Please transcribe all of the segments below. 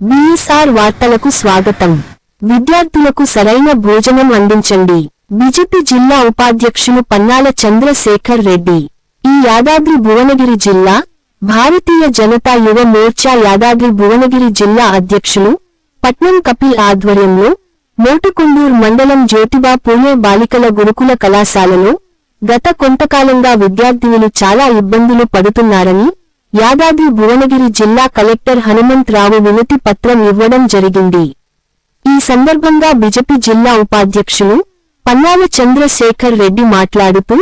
BSR వార్తలకు స్వాగతం. విద్యార్థులకు సరైన భోజనం అందించండి. బిజెపి జిల్లా ఉపాధ్యక్షులు పన్నాల చంద్రశేఖర్ రెడ్డి. ఈ యాదాద్రి భువనగిరి జిల్లా భారతీయ జనతా యువ మోర్చా యాదాద్రి భువనగిరి జిల్లా అధ్యక్షులు పట్నం కపిల్ ఆధ్వర్యంలో మోటుకొండూర్ మండలం జ్యోతిబా పూణే బాలికల గురుకుల కళాశాలలో గత కొంతకాలంగా విద్యార్థినులు చాలా ఇబ్బందులు పడుతున్నారని యాదాద్రి భువనగిరి జిల్లా కలెక్టర్ హనుమంతరావు వినతి పత్రం ఇవ్వడం జరిగింది. ఈ సందర్భంగా బిజెపి జిల్లా ఉపాధ్యక్షులు పన్నాల చంద్రశేఖర్ రెడ్డి మాట్లాడుతూ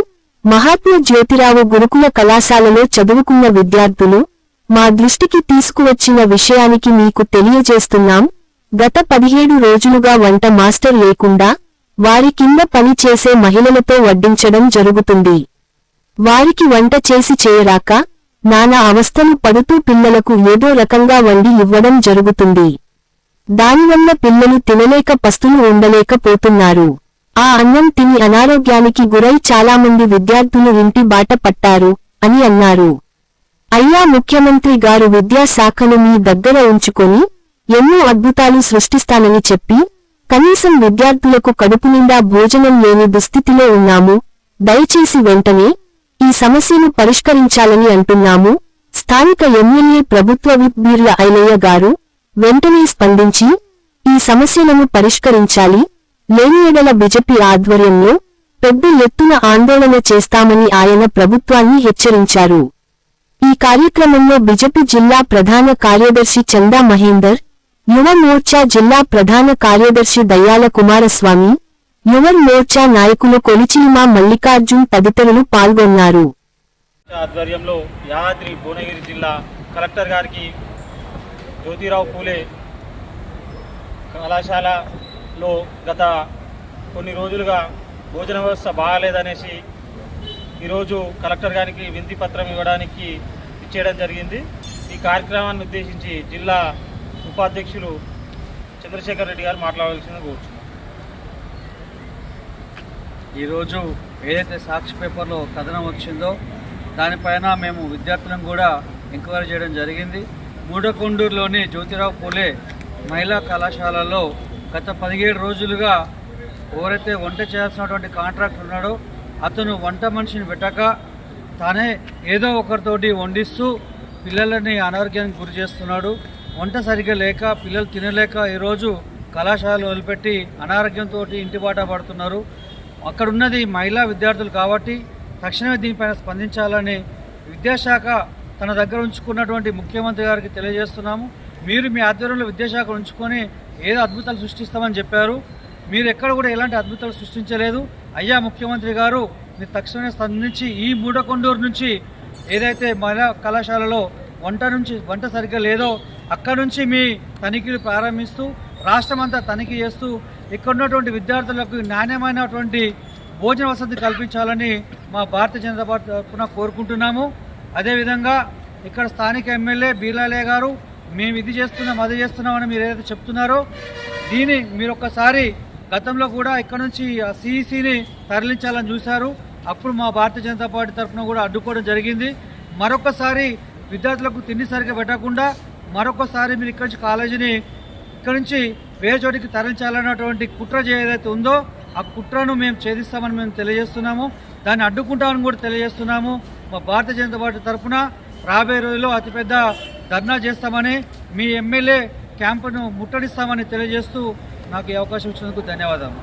మహాత్మా జ్యోతిరావు గురుకుల కళాశాలలో చదువుకున్న విద్యార్థులు మా దృష్టికి తీసుకువచ్చిన విషయానికి మీకు తెలియజేస్తున్నాం. గత పదిహేడు రోజులుగా వంట మాస్టర్ లేకుండా వారి కింద పని చేసే మహిళలతో వడ్డించడం జరుగుతుంది. వారికి వంట చేసి చేయరాక నానా అవస్థలు పడుతూ పిల్లలకు ఏదో రకంగా వండి ఇవ్వడం జరుగుతుంది. దానివల్ల పిల్లలు తినలేక పస్తులు ఉండలేకపోతున్నారు. ఆ అన్నం తిని అనారోగ్యానికి గురై చాలామంది విద్యార్థులు ఇంటి బాట పట్టారు అని అన్నారు. అయ్యా ముఖ్యమంత్రి గారు విద్యాశాఖను మీ దగ్గర ఉంచుకొని ఎన్నో అద్భుతాలు సృష్టిస్తానని చెప్పి కనీసం విద్యార్థులకు కడుపు నిండా భోజనం లేని దుస్థితిలో ఉన్నాము. దయచేసి వెంటనే ఈ సమస్యను పరిష్కరించాలని అంటున్నాము. స్థానిక ఎమ్మెల్యే ప్రభుత్వ విప్ బీర్ల ఐలయ్య గారు వెంటనే స్పందించి ఈ సమస్యలను పరిష్కరించాలి. లేని ఎడల బిజెపి ఆధ్వర్యంలో పెద్ద ఎత్తున ఆందోళన చేస్తామని ఆయన ప్రభుత్వాన్ని హెచ్చరించారు. ఈ కార్యక్రమంలో బిజెపి జిల్లా ప్రధాన కార్యదర్శి చందా మహేందర్ యువ మోర్చా జిల్లా ప్రధాన కార్యదర్శి దయ్యాల కుమారస్వామి యువర్ మోర్చా నాయకులు కొలిచిలిమా మల్లికార్జున్ తదితరులు పాల్గొన్నారు. ఆధ్వర్యంలో యాదాద్రి భువనగిరి జిల్లా కలెక్టర్ గారికి జ్యోతిరావు పూలే కళాశాలలో గత కొన్ని రోజులుగా భోజన వ్యవస్థ బాగాలేదనేసి ఈరోజు కలెక్టర్ గారికి వింతి పత్రం ఇవ్వడానికి ఇచ్చేయడం జరిగింది. ఈ కార్యక్రమాన్ని ఉద్దేశించి జిల్లా ఉపాధ్యక్షులు చంద్రశేఖర్ రెడ్డి గారు మాట్లాడవలసింది కోరుచున్నారు ఈరోజు ఏదైతే సాక్షి పేపర్లో కథనం వచ్చిందో దానిపైన మేము విద్యార్థులను కూడా ఎంక్వైరీ చేయడం జరిగింది. మూడకొండూరులోని జ్యోతిరావు పూలే మహిళా కళాశాలలో గత పదిహేడు రోజులుగా ఎవరైతే వంట చేయాల్సినటువంటి కాంట్రాక్ట్ ఉన్నాడో అతను వంట మనిషిని పెట్టక తానే ఏదో ఒకరితోటి వండిస్తూ పిల్లలని అనారోగ్యానికి గురి చేస్తున్నాడు. వంట సరిగ్గా లేక పిల్లలు తినలేక ఈరోజు కళాశాలలు వదిలిపెట్టి అనారోగ్యంతో ఇంటి బాట పడుతున్నారు. అక్కడ ఉన్నది మహిళా విద్యార్థులు కాబట్టి తక్షణమే దీనిపైన స్పందించాలని విద్యాశాఖ తన దగ్గర ఉంచుకున్నటువంటి ముఖ్యమంత్రి గారికి తెలియజేస్తున్నాము. మీరు మీ ఆధ్వర్యంలో విద్యాశాఖ ఉంచుకొని ఏదో అద్భుతాలు సృష్టిస్తామని చెప్పారు. మీరు ఎక్కడ కూడా ఎలాంటి అద్భుతాలు సృష్టించలేదు. అయ్యా ముఖ్యమంత్రి గారు మీరు తక్షణమే స్పందించి ఈ మూడకొండూరు నుంచి ఏదైతే మహిళా కళాశాలలో వంట నుంచి వంట సరిగ్గా లేదో అక్కడ నుంచి మీ తనిఖీలు ప్రారంభిస్తూ రాష్ట్రం అంతా తనిఖీ చేస్తూ ఇక్కడ ఉన్నటువంటి విద్యార్థులకు నాణ్యమైనటువంటి భోజన వసతి కల్పించాలని మా భారతీయ జనతా పార్టీ తరఫున కోరుకుంటున్నాము. అదేవిధంగా ఇక్కడ స్థానిక ఎమ్మెల్యే బీర్లాలే గారు మేము ఇది చేస్తున్నాం అది చేస్తున్నామని మీరు ఏదైతే చెప్తున్నారో దీన్ని మీరు ఒక్కసారి గతంలో కూడా ఇక్కడ నుంచి సిఈసిని తరలించాలని చూశారు. అప్పుడు మా భారతీయ జనతా పార్టీ తరఫున కూడా అడ్డుకోవడం జరిగింది. మరొకసారి విద్యార్థులకు తిండి సరిగ్గా పెట్టకుండా మరొకసారి మీరు ఇక్కడి నుంచి కాలేజీని ఇక్కడ నుంచి వేరే చోటికి తరలించాలన్నటువంటి కుట్ర ఏదైతే ఉందో ఆ కుట్రను మేము ఛేదిస్తామని మేము తెలియజేస్తున్నాము. దాన్ని అడ్డుకుంటామని కూడా తెలియజేస్తున్నాము. మా భారతీయ జనతా పార్టీ తరఫున రాబోయే రోజుల్లో అతిపెద్ద ధర్నా చేస్తామని మీ ఎమ్మెల్యే క్యాంపును ముట్టడిస్తామని తెలియజేస్తూ నాకు ఈ అవకాశం ఇచ్చినందుకు ధన్యవాదాలు.